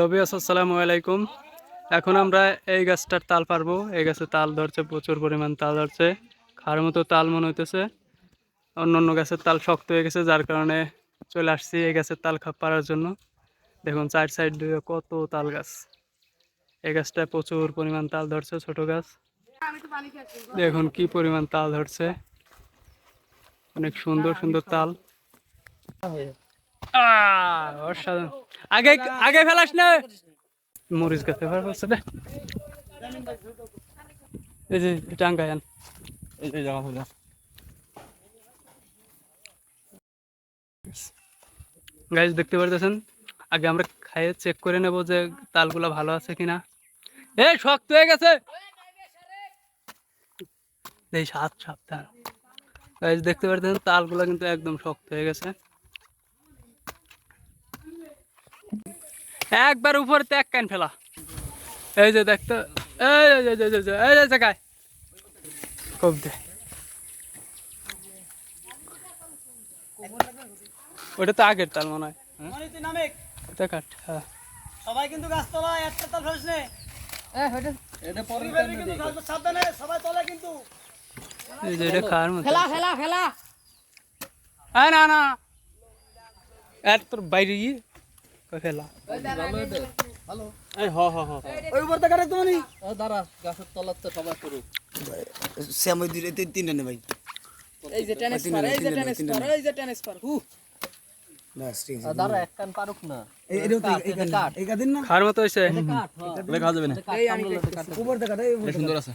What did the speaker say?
রবিয়াস আসসালামু আলাইকুম। এখন আমরা এই গাছটার তাল পারব এই গাছে তাল ধরছে, প্রচুর পরিমাণ তাল ধরছে। খাওয়ার মতো তাল মনে হইতেছে। অন্য অন্য গাছের তাল শক্ত হয়ে গেছে, যার কারণে চলে আসছি এই গাছের তাল খা পারার জন্য। দেখুন, চার সাইড দিয়ে কত তাল গাছ। এই গাছটায় প্রচুর পরিমাণ তাল ধরছে, ছোট গাছ। দেখুন, কি পরিমাণ তাল ধরছে। অনেক সুন্দর সুন্দর তাল। অসাধারণ। আগে ফেলাস না। মরিচ গাছে দেখতে পারতেছেন? আগে আমরা খাইয়ে চেক করে নেব যে তালগুলো ভালো আছে কিনা। এ শক্ত হয়ে গেছে। এই সাত সাবধান। গাইজ দেখতে পারতেছেন? তালগুলো কিন্তু একদম শক্ত হয়ে গেছে। একবার উপরে ত্যাগ কান ফেলা? এই যে দেখতে এই যে দে। ওটা তো আগের তাল মনে হয়। কাট সবাই কিন্তু একটা তাল নে। বাইরে গিয়ে কই ফেলা। এই হ হ হ। ওই উপর থেকে রাখতো মানে? দাঁড়া গাছের তলার তো সবাই করুক। শ্যামই দুই তিনটা নে ভাই। এই যে টেনিস পার এই যে টেনিস পার এই যে টেনিস পার হু। বাস ঠিক আছে দাঁড়া এক কান পারুক না। এই এটা তো এই কাট এই কাদিন না? খাওয়ার মতো হয়েছে। লেখা যাবে না। থেকে সুন্দর আছে।